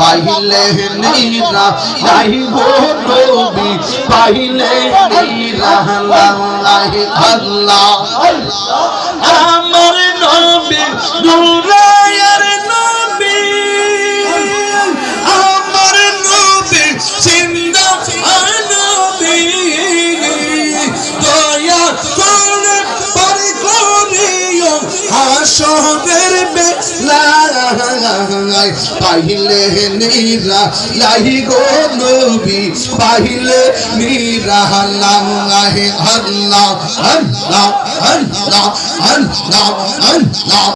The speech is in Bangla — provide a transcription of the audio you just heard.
পাইলে নীরা আহিব নবী পাইলে নীরা মাশাআল্লাহ আল্লাহ যাইব নবী নীরা হাসনের বেলায় পাইলে নীরা লাহি গো নবী, পাইলে নীরা আল্লাহ আল্লাহ আল্লাহ আল্লাহ আল্লাহ আল্লাহ।